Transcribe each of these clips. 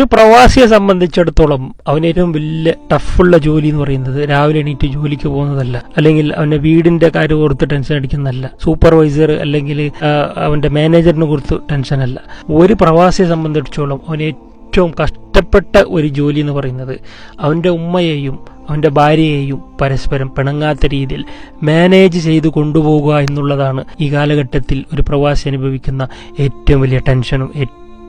ഒരു പ്രവാസിയെ സംബന്ധിച്ചിടത്തോളം അവന് ഏറ്റവും വലിയ ടഫുള്ള ജോലി എന്ന് പറയുന്നത് രാവിലെ എണീറ്റ് ജോലിക്ക് പോകുന്നതല്ല. അല്ലെങ്കിൽ അവന്റെ വീടിന്റെ കാര്യം ഓർത്ത് ടെൻഷൻ അടിക്കുന്നതല്ല. സൂപ്പർവൈസർ അല്ലെങ്കിൽ അവന്റെ മാനേജറിനെ കുറിച്ച് ടെൻഷൻ അല്ല ഒരു പ്രവാസിയെ സംബന്ധിച്ചോളം അവന് ഏറ്റവും കഷ്ടപ്പെട്ട ഒരു ജോലി എന്ന് പറയുന്നത് അവന്റെ ഉമ്മയെയും അവന്റെ ഭാര്യയെയും പരസ്പരം പിണങ്ങാത്ത രീതിയിൽ മാനേജ് ചെയ്ത് കൊണ്ടുപോകുക എന്നുള്ളതാണ് ഈ കാലഘട്ടത്തിൽ ഒരു പ്രവാസി അനുഭവിക്കുന്ന ഏറ്റവും വലിയ ടെൻഷനും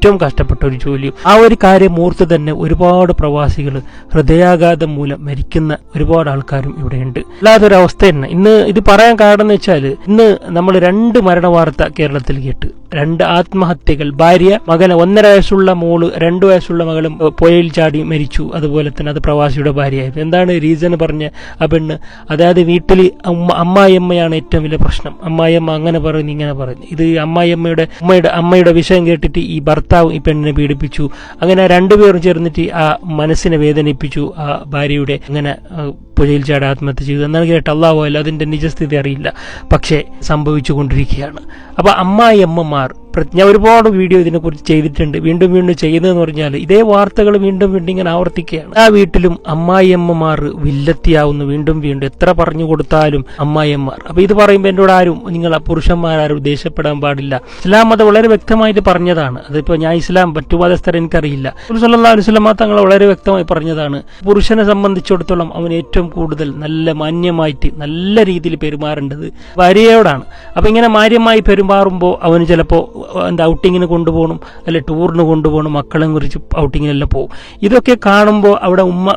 ഏറ്റവും കഷ്ടപ്പെട്ട ഒരു ജോലിയും ആ ഒരു കാര്യം ഓർത്ത് തന്നെ ഒരുപാട് പ്രവാസികൾ ഹൃദയാഘാതം മൂലം മരിക്കുന്ന ഒരുപാട് ആൾക്കാരും ഇവിടെയുണ്ട്. അല്ലാത്തൊരവസ്ഥ തന്നെ. ഇന്ന് ഇത് പറയാൻ കാരണം എന്ന് വെച്ചാൽ ഇന്ന് നമ്മൾ രണ്ട് മരണ വാർത്ത കേരളത്തിൽ കേട്ട്. രണ്ട് ആത്മഹത്യകൾ. ഭാര്യ മകന് ഒന്നര വയസ്സുള്ള മോൾ രണ്ടു വയസ്സുള്ള മകളും പുഴയിൽ ചാടി മരിച്ചു. അതുപോലെ തന്നെ അത് പ്രവാസിയുടെ ഭാര്യയായിരുന്നു എന്താണ് റീസൺ പറഞ്ഞ ആ പെണ്ണ്? അതായത് വീട്ടിൽ അമ്മ അമ്മായിയമ്മയാണ് ഏറ്റവും വലിയ പ്രശ്നം. അമ്മായിയമ്മ അങ്ങനെ പറയുന്നു ഇങ്ങനെ പറയുന്നു ഇത് അമ്മായിയമ്മയുടെ അമ്മയുടെ അമ്മയുടെ വിഷയം കേട്ടിട്ട് ഈ ഭർത്താവ് ഈ പെണ്ണിനെ പീഡിപ്പിച്ചു. അങ്ങനെ രണ്ടുപേരും ചേർന്നിട്ട് ആ മനസ്സിനെ വേദനിപ്പിച്ചു ആ ഭാര്യയുടെ. അങ്ങനെ പുഴയിൽ ചാടി ആത്മഹത്യ ചെയ്തു. എന്നാണ് കേട്ട് അള്ളാഹു അല്ല അതിന്റെ നിജസ്ഥിതി അറിയില്ല. പക്ഷേ സംഭവിച്ചു കൊണ്ടിരിക്കുകയാണ് അപ്പൊ അമ്മായി അമ്മമാർ പ്ര- ഞാൻ ഒരുപാട് വീഡിയോ ഇതിനെക്കുറിച്ച് ചെയ്തിട്ടുണ്ട്. വീണ്ടും വീണ്ടും ചെയ്യുന്നതെന്ന് പറഞ്ഞാൽ ഇതേ വാർത്തകൾ വീണ്ടും വീണ്ടും ഇങ്ങനെ ആവർത്തിക്കുകയാണ്. ആ വീട്ടിലും അമ്മായിയമ്മമാർ വില്ലത്തിയാവുന്നു. വീണ്ടും വീണ്ടും എത്ര പറഞ്ഞു കൊടുത്താലും അമ്മായിയമ്മമാർ. അപ്പൊ ഇത് പറയുമ്പോൾ എന്നോട് ആരും നിങ്ങൾ പുരുഷന്മാരും ദേഷ്യപ്പെടാൻ പാടില്ല. ഇസ്ലാം അത് വളരെ വ്യക്തമായിട്ട് പറഞ്ഞതാണ്. അതിപ്പോ ഞാൻ ഇസ്ലാം മറ്റു മതസ്ഥർ എനിക്കറിയില്ല സല്ലല്ലാഹു അലൈഹി തങ്ങൾ വളരെ വ്യക്തമായി പറഞ്ഞതാണ്. പുരുഷനെ സംബന്ധിച്ചിടത്തോളം അവൻ ഏറ്റവും കൂടുതൽ നല്ല മാന്യമായിട്ട് നല്ല രീതിയിൽ പെരുമാറേണ്ടത് ഭാര്യയോടാണ്. അപ്പൊ ഇങ്ങനെ മാന്യമായി പെരുമാറുമ്പോൾ അവന് ചിലപ്പോൾ എന്താ ഔട്ടിങ്ങിന് കൊണ്ടുപോകണം അല്ലെ ടൂറിന് കൊണ്ടുപോകണം മക്കളെ കുറിച്ച് ഔട്ടിങ്ങിനെല്ലാം പോകും. ഇതൊക്കെ കാണുമ്പോൾ അവിടെ ഉമ്മ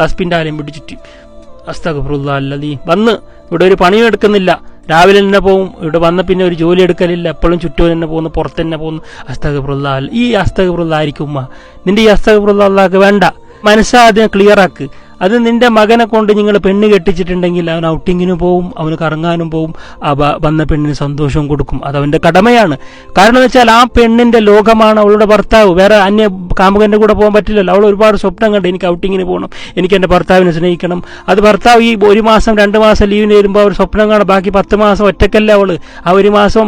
തസ്പിന്റെ ആലയം പിടിച്ചിട്ട് അസ്തഗഫറുല്ലാ അല്ലതീ വന്ന്. ഇവിടെ ഒരു പണിയും എടുക്കുന്നില്ല. രാവിലെ തന്നെ പോകും ഇവിടെ വന്ന പിന്നെ ഒരു ജോലി എടുക്കലില്ല. എപ്പോഴും ചുറ്റും തന്നെ പോകുന്നു പുറത്ത് തന്നെ പോകുന്നു. അസ്തഗഫറുല്ലാ ഈ അസ്തഗഫറുല്ലാ ആയിരിക്കും ഉമ്മ. നിന്റെ ഈ അസ്തഗഫറുല്ലാ അള്ളാഹ്ക്ക് വേണ്ട. മനസ്സാദ്യം ക്ലിയർ ആക്ക്. അത് നിന്റെ മകനെ കൊണ്ട് നിങ്ങൾ പെണ്ണ് കെട്ടിച്ചിട്ടുണ്ടെങ്കിൽ അവൻ ഔട്ടിങ്ങിന് പോവും അവന് കറങ്ങാനും പോവും ആ വന്ന പെണ്ണിന് സന്തോഷവും കൊടുക്കും. അത് അവന്റെ കടമയാണ്. കാരണം വെച്ചാൽ ആ പെണ്ണിന്റെ ലോകമാണ് അവളുടെ ഭർത്താവ്. വേറെ അന്യ കാമുകന്റെ കൂടെ പോകാൻ പറ്റില്ലല്ലോ. അവൾ ഒരുപാട് സ്വപ്നം കണ്ട് എനിക്ക് ഔട്ടിങ്ങിന് പോകണം എനിക്ക് എന്റെ ഭർത്താവിനെ സ്നേഹിക്കണം. അത് ഭർത്താവ് ഈ ഒരു മാസം രണ്ട് മാസം ലീവിന് വരുമ്പോൾ അവർ സ്വപ്നം കാണും. ബാക്കി പത്ത് മാസം ഒറ്റക്കല്ല അവൾ ആ ഒരു മാസം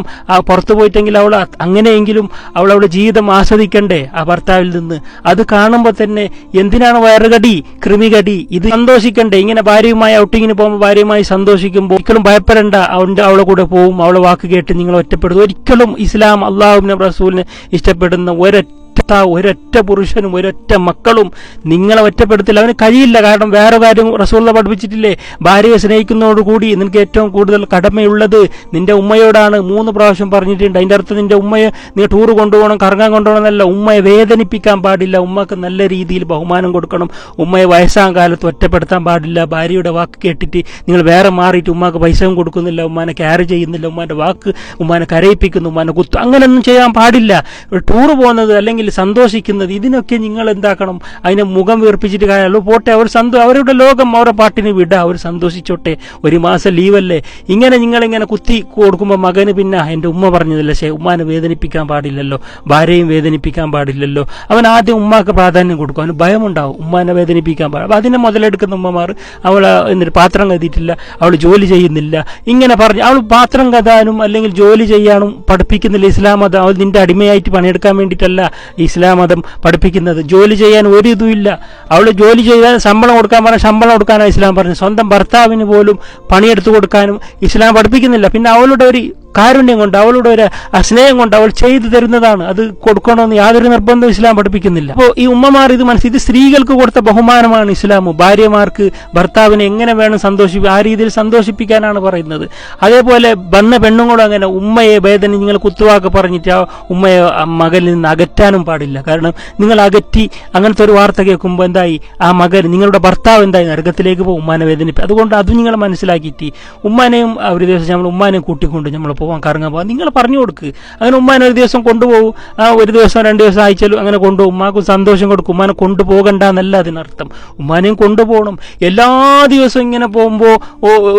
പുറത്തു പോയിട്ടെങ്കിൽ അവൾ അങ്ങനെയെങ്കിലും അവൾ അവളുടെ ജീവിതം ആസ്വദിക്കണ്ടേ ആ ഭർത്താവിൽ നിന്ന്. അത് കാണുമ്പോൾ തന്നെ എന്തിനാണ് വയറുകടി കൃമികടി? ഇത് സന്തോഷിക്കണ്ടേ? ഇങ്ങനെ ഭാര്യയുമായി ഔട്ടിങ്ങിന് പോകുമ്പോൾ ഭാര്യയുമായി സന്തോഷിക്കുമ്പോൾ ഒരിക്കലും ഭയപ്പെടേണ്ട. അവന്റെ അവളെ കൂടെ പോവും അവളെ വാക്ക് കേട്ട് നിങ്ങൾ ഒറ്റപ്പെടുന്നു ഒരിക്കലും ഇസ്ലാം അള്ളാഹുവിനെ റസൂലിനെ ഇഷ്ടപ്പെടുന്ന ഒരൊറ്റ ഒരൊറ്റ പുരുഷനും ഒരൊറ്റ മക്കളും നിങ്ങളെ ഒറ്റപ്പെടുത്തില്ല അവന് കഴിയില്ല. കാരണം വേറെ കാര്യം റസൂള്ള പഠിപ്പിച്ചിട്ടില്ലേ? ഭാര്യയെ സ്നേഹിക്കുന്നതോടുകൂടി നിനക്ക് ഏറ്റവും കൂടുതൽ കടമയുള്ളത് നിന്റെ ഉമ്മയോടാണ്. മൂന്ന് പ്രാവശ്യം പറഞ്ഞിട്ടുണ്ട്. അതിന്റെ അർത്ഥം നിന്റെ ഉമ്മയെ നീ ടൂർ കൊണ്ടുപോകണം കറങ്ങാൻ കൊണ്ടുപോകണം എന്നല്ല ഉമ്മയെ വേദനിപ്പിക്കാൻ പാടില്ല. ഉമ്മക്ക് നല്ല രീതിയിൽ ബഹുമാനം കൊടുക്കണം. ഉമ്മയെ വയസ്സാം കാലത്ത് ഒറ്റപ്പെടുത്താൻ പാടില്ല. ഭാര്യയുടെ വാക്ക് കേട്ടിട്ട് നിങ്ങൾ വേറെ മാറിയിട്ട് ഉമ്മാക്ക് പൈസയും കൊടുക്കുന്നില്ല. ഉമ്മാനെ കെയർ ചെയ്യുന്നില്ല. ഉമ്മാന്റെ വാക്ക് ഉമ്മാനെ കരയിപ്പിക്കുന്നു. ഉമ്മാനെ കുത്തു. അങ്ങനെയൊന്നും ചെയ്യാൻ പാടില്ല. ടൂർ പോകുന്നത് അല്ലെങ്കിൽ സന്തോഷിക്കുന്നത് ഇതിനൊക്കെ നിങ്ങൾ എന്താക്കണം? അതിനെ മുഖം വീർപ്പിച്ചിട്ട് കാര്യമല്ലോ പോട്ടെ അവർ സന്തോ അവരുടെ ലോകം അവരുടെ പാട്ടിന് വിട. അവർ സന്തോഷിച്ചോട്ടെ. ഒരു മാസം ലീവല്ലേ? ഇങ്ങനെ നിങ്ങളിങ്ങനെ കുത്തി കൊടുക്കുമ്പോൾ മകന് പിന്നെ എന്റെ ഉമ്മ പറഞ്ഞതല്ലേ ശേ ഉമ്മാനെ വേദനിപ്പിക്കാൻ പാടില്ലല്ലോ. ഭാര്യയും വേദനിപ്പിക്കാൻ പാടില്ലല്ലോ. അവൻ ആദ്യം ഉമ്മാക്ക് പ്രാധാന്യം കൊടുക്കും. അവന് ഭയമുണ്ടാവും. ഉമ്മാനെ വേദനിപ്പിക്കാൻ പാടില്ല. അതിനെ മുതലെടുക്കുന്ന ഉമ്മമാർ അവൾ എന്നിട്ട് പാത്രം കതിയിട്ടില്ല അവൾ ജോലി ചെയ്യുന്നില്ല. ഇങ്ങനെ പറഞ്ഞു അവൾ പാത്രം കഥാനും അല്ലെങ്കിൽ ജോലി ചെയ്യാനും പഠിപ്പിക്കുന്നില്ല. ഇസ്ലാം മതം അവൾ നിന്റെ അടിമയായിട്ട് പണിയെടുക്കാൻ വേണ്ടിയിട്ടല്ല. ഇസ്ലാം മതം പഠിപ്പിക്കുന്നത്. ജോലി ചെയ്യാൻ ഒരു ഇതുമില്ല അവൾ ജോലി ചെയ്താൽ ശമ്പളം കൊടുക്കാൻ പറഞ്ഞാൽ ശമ്പളം കൊടുക്കാനാണ് ഇസ്ലാം പറഞ്ഞത്. സ്വന്തം ഭർത്താവിന് പോലും പണിയെടുത്തു കൊടുക്കാനും ഇസ്ലാം പഠിപ്പിക്കുന്നില്ല. പിന്നെ അവളുടെ ഒരു കാരുണ്യം കൊണ്ട് അവളുടെ ഒരു സ്നേഹം കൊണ്ട് അവൾ ചെയ്തു തരുന്നതാണ്. അത് കൊടുക്കണമെന്ന് യാതൊരു നിർബന്ധവും ഇസ്ലാം പഠിപ്പിക്കുന്നില്ല. അപ്പോൾ ഈ ഉമ്മമാർ ഇത് മനസ്സിൽ ഇത് സ്ത്രീകൾക്ക് കൊടുത്ത ബഹുമാനമാണ് ഇസ്ലാം ഭാര്യമാർക്ക് ഭർത്താവിനെ എങ്ങനെ വേണം സന്തോഷിപ്പിക്കുക ആ രീതിയിൽ സന്തോഷിപ്പിക്കാനാണ് പറയുന്നത്. അതേപോലെ വന്ന പെണ്ണുങ്ങളും അങ്ങനെ ഉമ്മയെ ഭേദന നിങ്ങൾ കുത്തുവാക്ക് പറഞ്ഞിട്ട് ആ ഉമ്മയെ മകനിൽ നിന്ന് അകറ്റാനും പാടില്ല. കാരണം നിങ്ങൾ അകറ്റി അങ്ങനത്തെ ഒരു വാർത്ത കേൾക്കുമ്പോൾ എന്തായി? ആ മകൻ നിങ്ങളുടെ ഭർത്താവ് എന്തായി? നരകത്തിലേക്ക് പോകും ഉമ്മാനെ വേദനിപ്പിക്കും അതുകൊണ്ട് അത് നിങ്ങൾ മനസ്സിലാക്കിയിട്ട് ഉമ്മാനെയും ഒരു ദിവസം നമ്മൾ ഉമ്മാനെയും കൂട്ടിക്കൊണ്ട് നമ്മൾ പോവാൻ കറങ്ങാൻ പോവാം നിങ്ങൾ പറഞ്ഞു കൊടുക്ക്. അങ്ങനെ ഉമ്മാനെ ഒരു ദിവസം കൊണ്ടുപോകും. ആ ഒരു ദിവസം രണ്ട് ദിവസം ആഴ്ചയിലും അങ്ങനെ കൊണ്ടുപോകും. ഉമ്മാക്കും സന്തോഷം കൊടുക്കും. ഉമ്മാനെ കൊണ്ടുപോകണ്ട എന്നല്ല അതിനർത്ഥം. ഉമ്മാനെയും കൊണ്ടുപോകണം. എല്ലാ ദിവസവും ഇങ്ങനെ പോകുമ്പോൾ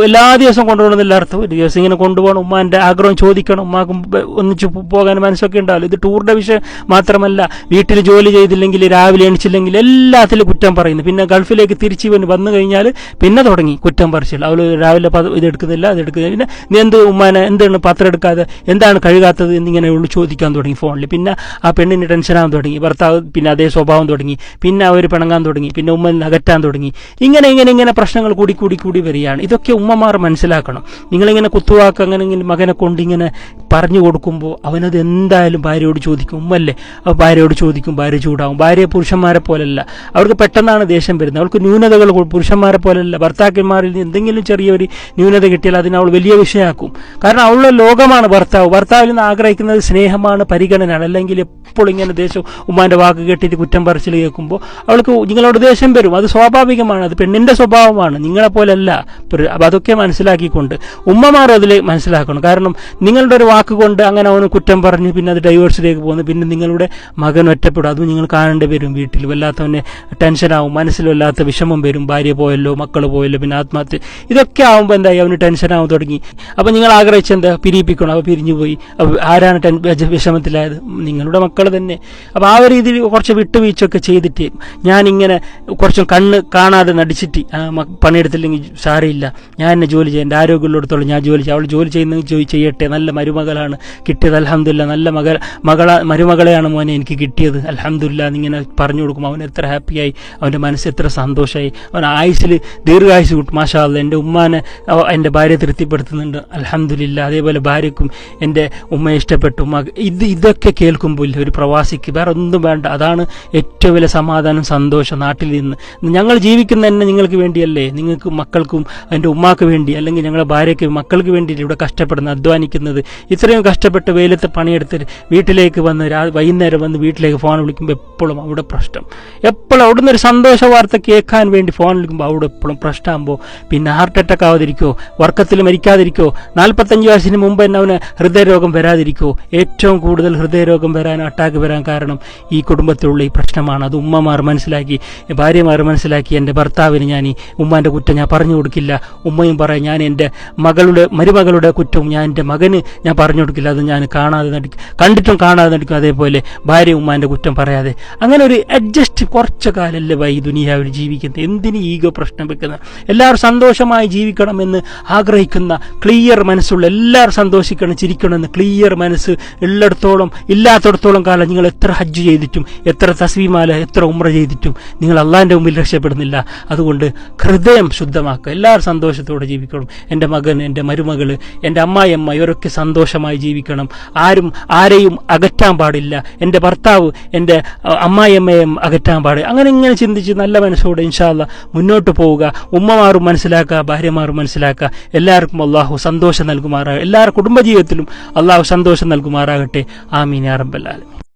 എല്ലാ ദിവസവും കൊണ്ടുപോകണമെന്നില്ല അർത്ഥം. ഒരു ദിവസം ഇങ്ങനെ കൊണ്ടുപോകണം. ഉമ്മാന്റെ ആഗ്രഹം ചോദിക്കണം. ഉമ്മാക്കും ഒന്നിച്ച് പോകാൻ മനസ്സൊക്കെ ഉണ്ടാവില്ല. ഇത് ടൂറിന്റെ വിഷയം മാത്രമല്ല. വീട്ടിൽ ജോലി ചെയ്തില്ലെങ്കിൽ രാവിലെ എണിച്ചില്ലെങ്കിൽ എല്ലാത്തിലും കുറ്റം പറയുന്നു. പിന്നെ ഗൾഫിലേക്ക് തിരിച്ചു വന്ന് കഴിഞ്ഞാൽ പിന്നെ തുടങ്ങി കുറ്റം പറിച്ചില്ല അവൾ രാവിലെ ഇത് എടുക്കുന്നില്ല അത് എടുക്കുന്നില്ല. പിന്നെ എന്ത് ഉമ്മാനെ എന്താണ് പത്രം എടുക്കാതെ എന്താണ് കഴുകാത്തത് എന്നിങ്ങനെ ഉള്ളു ചോദിക്കാൻ തുടങ്ങി ഫോണിൽ. പിന്നെ ആ പെണ്ണിന് ടെൻഷനാകാൻ തുടങ്ങി. ഭർത്താവ് പിന്നെ അതേ സ്വഭാവം തുടങ്ങി. പിന്നെ അവർ പിണങ്ങാൻ തുടങ്ങി. പിന്നെ ഉമ്മ അകറ്റാൻ തുടങ്ങി. ഇങ്ങനെ ഇങ്ങനെ ഇങ്ങനെ പ്രശ്നങ്ങൾ കൂടി കൂടി കൂടി വരികയാണ്. ഇതൊക്കെ ഉമ്മമാർ മനസ്സിലാക്കണം. നിങ്ങളിങ്ങനെ കുത്തുവാക്ക് അങ്ങനെ ഇങ്ങനെ മകനെ കൊണ്ട് ഇങ്ങനെ പറഞ്ഞു കൊടുക്കുമ്പോൾ അവനത് എന്തായാലും ഭാര്യയോട് ചോദിക്കും. ഉമ്മല്ലേ? അപ്പോൾ ഭാര്യയോട് ചോദിക്കും. ഭാര്യ ചൂടാവും. ഭാര്യ പുരുഷന്മാരെ പോലല്ല. അവർക്ക് പെട്ടെന്നാണ് ദേഷ്യം വരുന്നത്. അവൾക്ക് ന്യൂനതകൾ പുരുഷന്മാരെ പോലല്ല. ഭർത്താക്കന്മാരിൽ എന്തെങ്കിലും ചെറിയൊരു ന്യൂനത കിട്ടിയാൽ അതിനെ അവൾ വലിയ വിഷയമാക്കും. കാരണം അവളുടെ ലോകമാണ് ഭർത്താവ്. ഭർത്താവിൽ നിന്ന് ആഗ്രഹിക്കുന്നത് സ്നേഹമാണ് പരിഗണനയാണ്. അല്ലെങ്കിൽ എപ്പോഴും ഇങ്ങനെ ദേശം ഉമ്മാന്റെ വാക്ക് കേട്ടിട്ട് കുറ്റം പറച്ചിൽ കേൾക്കുമ്പോൾ അവൾക്ക് നിങ്ങളോട് ദേഷ്യം വരും. അത് സ്വാഭാവികമാണ്. അത് പെണ്ണിന്റെ സ്വഭാവമാണ്. നിങ്ങളെ അപ്പൊ അതൊക്കെ മനസ്സിലാക്കിക്കൊണ്ട് ഉമ്മമാർ അതിൽ മനസ്സിലാക്കണം. കാരണം നിങ്ങളുടെ ഒരു വാക്ക് കൊണ്ട് അങ്ങനെ അവന് കുറ്റം പറഞ്ഞ് പിന്നെ അത് ഡൈവേഴ്സിലേക്ക് പോകുന്നു. പിന്നെ നിങ്ങളുടെ മകൻ ഒറ്റപ്പെടും. അതും നിങ്ങൾ കാണേണ്ടി വരും വീട്ടിൽ. വല്ലാത്തവനെ ടെൻഷനാവും മനസ്സിൽ വല്ലാത്ത വിഷമം വരും. ഭാര്യ പോയല്ലോ മക്കൾ പോയല്ലോ പിന്നെ ആത്മഹത്യ. ഇതൊക്കെ ആവുമ്പോൾ എന്തായി? അവന് ടെൻഷനാവും തുടങ്ങി. അപ്പം നിങ്ങൾ ആഗ്രഹിച്ച എന്താ പിരിയിപ്പിക്കണം അവ പിരിഞ്ഞു പോയി ആരാണ് ടെൻ വിഷ- വിഷമത്തിലായത്? നിങ്ങളുടെ മക്കൾ തന്നെ. അപ്പോൾ ആ ഒരു രീതിയിൽ കുറച്ച് വിട്ടുവീഴ്ചയൊക്കെ ചെയ്തിട്ട് ഞാനിങ്ങനെ കുറച്ചും കണ്ണ് കാണാതെ നടിച്ചിട്ട് പണിയെടുത്തില്ലെങ്കിൽ സാരയില്ല ഞാൻ എന്നെ ജോലി ചെയ്യാം എന്റെ ആരോഗ്യമുള്ളിടത്തോളം ഞാൻ ജോലി ചെയ്യാം. അവൾ ജോലി ചെയ്യുന്ന ജോലി ചെയ്യട്ടെ. നല്ല മരുമകളാണ്. കിട്ടിയത് അലഹമില്ല നല്ല മകൾ മകള മരുമകളെയാണ് മോനെ എനിക്ക് കിട്ടിയത്. അലഹമില്ല എന്നിങ്ങനെ പറഞ്ഞു കൊടുക്കും അവൻ എത്ര ഹാപ്പിയായി. അവന്റെ മനസ്സ് എത്ര സന്തോഷമായി അവൻ ആയുസിൽ ദീർഘായുസ് കിട്ടും. മാഷാ എന്റെ ഉമ്മാനെ എന്റെ ഭാര്യ തൃപ്തിപ്പെടുത്തുന്നുണ്ട്. അലഹമില്ല അതേപോലെ ഭാര്യക്കും എന്റെ ഉമ്മ ഇഷ്ടപ്പെട്ടു. ഇത് ഇതൊക്കെ കേൾക്കുമ്പോൾ ഒരു പ്രവാസിക്ക് വേറെ ഒന്നും വേണ്ട. അതാണ് ഏറ്റവും വലിയ സമാധാനം സന്തോഷം നാട്ടിൽ നിന്ന്. ഞങ്ങൾ ജീവിക്കുന്ന തന്നെ നിങ്ങൾക്ക് വേണ്ടിയല്ലേ? നിങ്ങൾക്ക് മക്കൾക്കും എന്റെ ഉമ്മാക്ക് വേണ്ടി അല്ലെങ്കിൽ ഞങ്ങളുടെ ഭാര്യയ്ക്ക് മക്കൾക്ക് വേണ്ടി ഇവിടെ കഷ്ടപ്പെടുന്നത് അധ്വാനിക്കുന്നത്? ഇത്രയും കഷ്ടപ്പെട്ട് വെയിലത്ത് പണിയെടുത്ത് വീട്ടിലേക്ക് വന്ന് വൈകുന്നേരം വന്ന് വീട്ടിലേക്ക് ഫോൺ വിളിക്കുമ്പോൾ എപ്പോഴും അവിടെ പ്രശ്നം. എപ്പോഴും അവിടുന്ന് ഒരു സന്തോഷ വാർത്ത കേൾക്കാൻ വേണ്ടി ഫോൺ വിളിക്കുമ്പോൾ അവിടെ എപ്പോഴും പ്രശ്നമാകുമ്പോൾ പിന്നെ ഹാർട്ട് അറ്റാക്ക് ആവാതിരിക്കോ? വർക്കത്തിൽ മരിക്കാതിരിക്കോ? നാൽപ്പത്തഞ്ച് വയസ്സിന് മുമ്പ് തന്നെ അവന് ഹൃദയരോഗം വരാതിരിക്കുമോ ഏറ്റവും കൂടുതൽ ഹൃദയരോഗം വരാൻ അറ്റാക്ക് വരാൻ കാരണം ഈ കുടുംബത്തിലുള്ള ഈ പ്രശ്നമാണ്. അത് ഉമ്മമാർ മനസ്സിലാക്കി ഭാര്യമാർ മനസ്സിലാക്കി എന്റെ ഭർത്താവിന് ഞാൻ ഈ ഉമ്മാന്റെ കുറ്റം ഞാൻ പറഞ്ഞു കൊടുക്കില്ല. ഉമ്മയും പറയാം ഞാൻ എന്റെ മകളുടെ മരുമകളുടെ കുറ്റവും ഞാൻ എന്റെ മകന് ഞാൻ പറഞ്ഞു കൊടുക്കില്ല. അത് ഞാൻ കാണാതെ നടിക്കും കണ്ടിട്ടും കാണാതെ നടിക്കും. അതേപോലെ ഭാര്യ ഉമ്മാന്റെ കുറ്റം പറയാതെ. അങ്ങനെ ഒരു അഡ്ജസ്റ്റ് കുറച്ച് കാലല്ലേ വൈ ദുനിയാവിൽ ജീവിക്കുന്നത്? എന്തിന് ഈഗോ പ്രശ്നം വെക്കുന്നത് എല്ലാവരും സന്തോഷമായി ജീവിക്കണമെന്ന് ആഗ്രഹിക്കുന്ന ക്ലിയർ മനസ്സുള്ള എല്ലാവരും സന്തോഷിക്കണം ചിരിക്കണം എന്ന് ക്ലിയർ മനസ്സ് ഉള്ളിടത്തോളം ഇല്ലാത്തടത്തോളം കാലം നിങ്ങൾ എത്ര ഹജ്ജ് ചെയ്തിട്ടും എത്ര തസ്വീമാല എത്ര ഉമ്ര ചെയ്തിട്ടും നിങ്ങൾ അള്ളാഹിന്റെ മുമ്പിൽ രക്ഷപ്പെടുന്നില്ല. അതുകൊണ്ട് ഹൃദയം ശുദ്ധമാക്കുക. എല്ലാവരും സന്തോഷത്തോടെ ജീവിക്കണം. എന്റെ മകൻ എന്റെ മരുമകൾ എന്റെ അമ്മായിയമ്മ ഇവരൊക്കെ സന്തോഷമായി ജീവിക്കണം. ആരും ആരെയും അകറ്റാൻ പാടില്ല. എന്റെ ഭർത്താവ് എന്റെ അമ്മായിയമ്മയും അകറ്റാൻ പാടില്ല. അങ്ങനെ ഇങ്ങനെ ചിന്തിച്ച് നല്ല മനസ്സോടെ ഇൻഷാല്ല മുന്നോട്ട് പോവുക. ഉമ്മമാരും മനസ്സിലാക്കുക ഭാര്യമാരും മനസ്സിലാക്കുക. എല്ലാവർക്കും അള്ളാഹു സന്തോഷം നൽകുമാറാകട്ടെ. എല്ലാവരുടെ കുടുംബജീവിതത്തിലും അള്ളാഹു സന്തോഷം നൽകുമാറാകട്ടെ. ആമീൻ ആലമീൻ.